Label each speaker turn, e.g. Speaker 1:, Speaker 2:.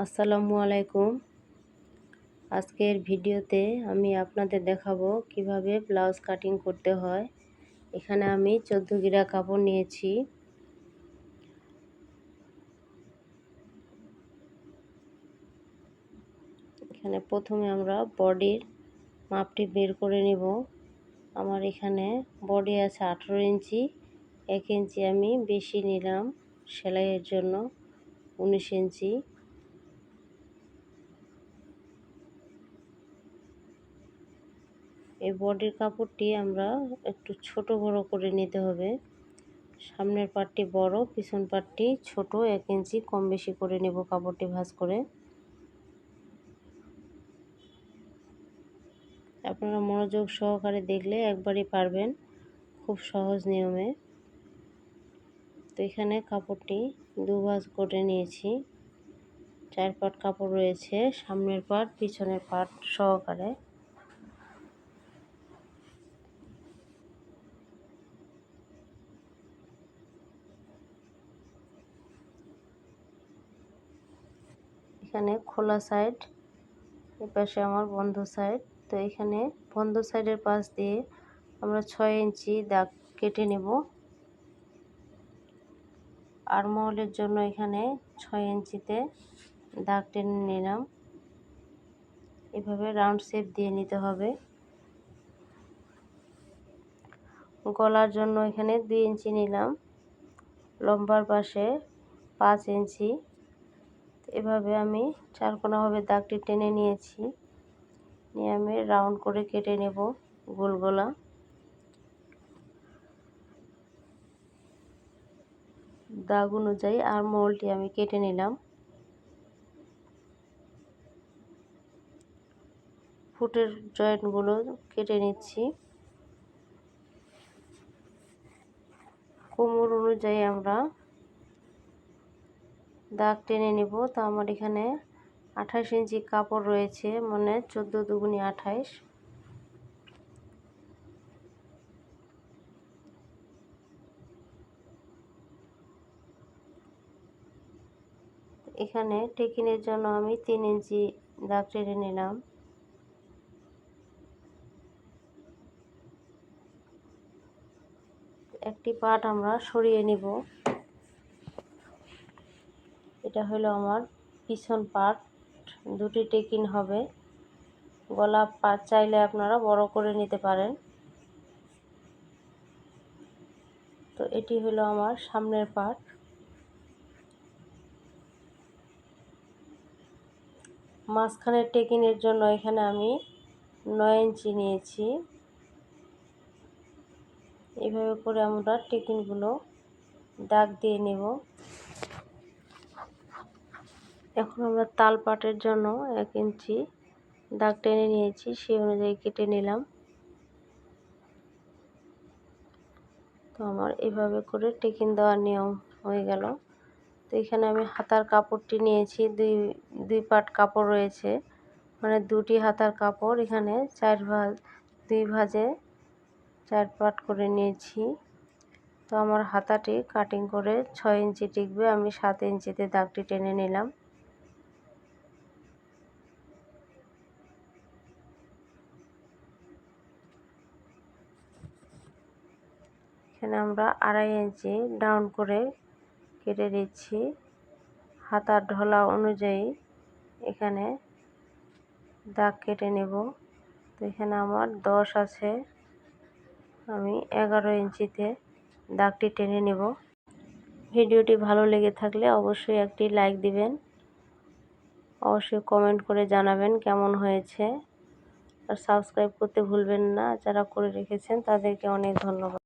Speaker 1: আসসালামু আলাইকুম। আজকের ভিডিওতে আমি আপনাদের দেখাবো কীভাবে ব্লাউজ কাটিং করতে হয়। এখানে আমি চোদ্দ গিরা কাপড় নিয়েছি। এখানে প্রথমে আমরা বডির মাপটি বের করে নিব। আমার এখানে বডি আছে আঠেরো ইঞ্চি, এক ইঞ্চি আমি বেশি নিলাম সেলাইয়ের জন্য উনিশ ইঞ্চি। এই বডির কাপড়টি আমরা একটু ছোট বড় করে নিতে হবে। সামনের পাটটি বড়, পিছন পাটটি ছোট, এক ইঞ্চি কম বেশি করে নেব কাপড়টি ভাঁজ করে। আপনারা মনোযোগ সহকারে দেখলে একবারই পারবেন খুব সহজ নিয়মে। তো এখানে কাপড়টি দু ভাঁজ করে নিয়েছি। চার পাট কাপড় রয়েছে, সামনের পাট, পিছনের পাট সহকারে। এখানে খোলা সাইড এপাশে আমার বন্ধ সাইড। তো এখানে বন্ধ সাইডের পাশ দিয়ে আমরা ছয় ইঞ্চি দাগ কেটে নেব। আর মহলের জন্য এখানে ছয় ইঞ্চিতে দাগ টেনে নিলাম। এভাবে রাউন্ড শেপ দিয়ে নিতে হবে। গলার জন্য এখানে দুই ইঞ্চি নিলাম। লম্বার পাশে পাঁচ ইঞ্চি। এভাবে আমি চারকোনাভাবে দাগটি টেনে নিয়েছি। নিয়ে আমি রাউন্ড করে কেটে নেব গোল গোলা দাগ অনুযায়ী আর মোলটি আমি কেটে নিলাম। ফুটের জয়েন্টগুলো কেটে নিচ্ছি। কোমর অনুযায়ী আমরা দাগ টেনে নেব। তো আমার এখানে আঠাশ ইঞ্চি কাপড় রয়েছে মানে চোদ্দ দুগুনি আঠাইশ এখানে টেকিনের জন্য আমি তিন ইঞ্চি দাগ টেনে নিলাম। একটি পাট আমরা সরিয়ে নিব। এটা হলো আমার পিছন পার্ট দুটি টেকিন হবে। গলা পাট চাইলে আপনারা বড় করে নিতে পারেন। তো এটি হলো আমার সামনের পার্ট মাঝখানের টেকিনের জন্য এখানে আমি নয় ইঞ্চি নিয়েছি। এভাবে করে আমরা টেকিনগুলো দাগ দিয়ে নেব। এখন আমরা তাল পাটের জন্য এক ইঞ্চি দাগ টেনে নিয়েছি, সেই অনুযায়ী কেটে নিলাম। তো আমার এভাবে করে টেকিন দেওয়ার নিয়ম হয়ে গেল। তো এখানে আমি হাতার কাপড়টি নিয়েছি, দুই দুই পাট কাপড় রয়েছে। মানে দুটি হাতার কাপড়, এখানে চার ভাজ, দুই ভাজে চার পাট করে নিয়েছি। তো আমার হাতাটি কাটিং করে ছয় ইঞ্চি টিকবে, আমি সাত ইঞ্চিতে দাগটি টেনে নিলাম। এখানে আমরা আড়াই ইঞ্চি ডাউন করে কেটে দিচ্ছি হাতার ঢলা অনুযায়ী এখানে দাগ কেটে নেব। তো এখানে আমার দশ আছে। আমি এগারো ইঞ্চিতে দাগটি টেনে নেব। ভিডিওটি ভালো লেগে থাকলে অবশ্যই একটি লাইক দিবেন। অবশ্যই কমেন্ট করে জানাবেন কেমন হয়েছে। আর সাবস্ক্রাইব করতে ভুলবেন না। যারা করে রেখেছেন তাদেরকে অনেক ধন্যবাদ।